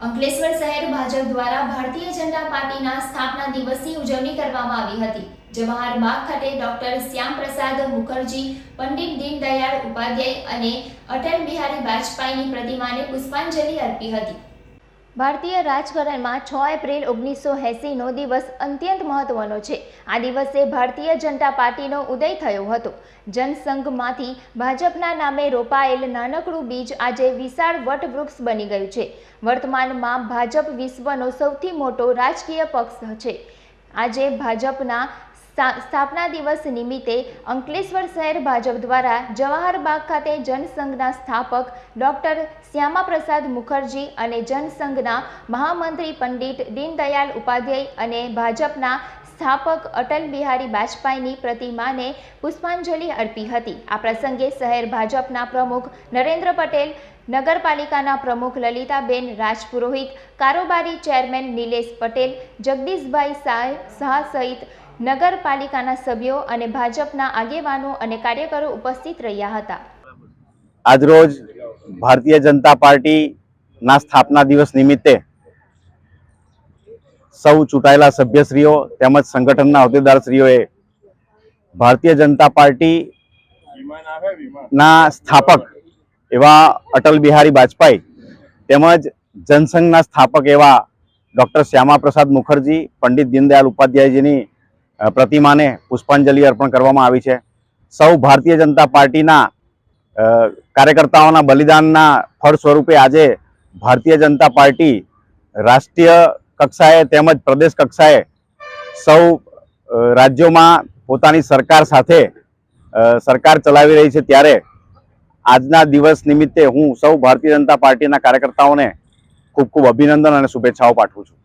અંકલેશ્વર શહેર ભાજપ દ્વારા ભારતીય જનતા પાર્ટીના સ્થાપના દિવસની ઉજવણી કરવામાં આવી હતી જવાહર બાગ ખાતે ડોક્ટર શ્યામ પ્રસાદ મુખર્જી, પંડિત દીનદયાળ ઉપાધ્યાય અને અટલ બિહારી વાજપેયીની પ્રતિમાને પુષ્પાંજલિ અર્પી હતી. ભારતીય રાજકારણમાં છ એપ્રિલ ઓગણીસો એંસીનો દિવસ અત્યંત મહત્વનો છે. આ દિવસે ભારતીય જનતા પાર્ટીનો ઉદય થયો હતો. જનસંઘમાંથી ભાજપના નામે રોપાયેલ નાનકડું બીજ આજે વિશાળ વટવૃક્ષ બની ગયું છે. વર્તમાનમાં ભાજપ વિશ્વનો સૌથી મોટો રાજકીય પક્ષ છે. આજે ભાજપના સ્થાપના દિવસ નિમિત્તે અંકલેશ્વર શહેર ભાજપ દ્વારા જવાહરબાગ ખાતે જનસંઘના સ્થાપક ડોક્ટર શ્યામાપ્રસાદ મુખર્જી અને જનસંઘના મહામંત્રી પંડિત દીનદયાલ ઉપાધ્યાય અને ભાજપના સ્થાપક અટલ બિહારી વાજપેયીની પ્રતિમાને પુષ્પાંજલિ અર્પી હતી. આ પ્રસંગે શહેર ભાજપના પ્રમુખ નરેન્દ્ર પટેલ નગરપાલિકાના પ્રમુખ લલિતાબેન રાજપુરોહિત, કારોબારી ચેરમેન નિલેશ પટેલ, જગદીશભાઈ શાહ સહિત નગરપાલિકાના સભ્યો અને ભાજપના આગેવાનો અને કાર્યકરો ઉપસ્થિત રહ્યા હતા. આજરોજ ભારતીય જનતા પાર્ટીના સ્થાપના દિવસ નિમિત્તે સૌ ચૂંટાયેલા સભ્યશ્રીઓ તેમજ સંગઠનના હોદ્દેદારશ્રીઓએ ભારતીય જનતા પાર્ટી ના સ્થાપક એવા અટલ બિહારી વાજપેયી તેમજ જનસંઘના સ્થાપક એવા ડૉક્ટર શ્યામાપ્રસાદ મુખર્જી, પંડિત દીનદયાલ ઉપાધ્યાયજીની પ્રતિમાને પુષ્પાંજલિ અર્પણ કરવામાં આવી છે. સૌ ભારતીય જનતા પાર્ટીના કાર્યકર્તાઓના બલિદાનના ફળ સ્વરૂપે આજે ભારતીય જનતા પાર્ટી રાષ્ટ્રીય કક્ષાએ તેમજ પ્રદેશ કક્ષાએ સૌ રાજ્યોમાં પોતાની સરકાર સાથે સરકાર ચલાવી રહી છે ત્યારે આજના દિવસ નિમિત્તે હું સૌ ભારતીય જનતા પાર્ટીના કાર્યકર્તાઓને ખૂબ ખૂબ અભિનંદન અને શુભેચ્છાઓ પાઠવું છું.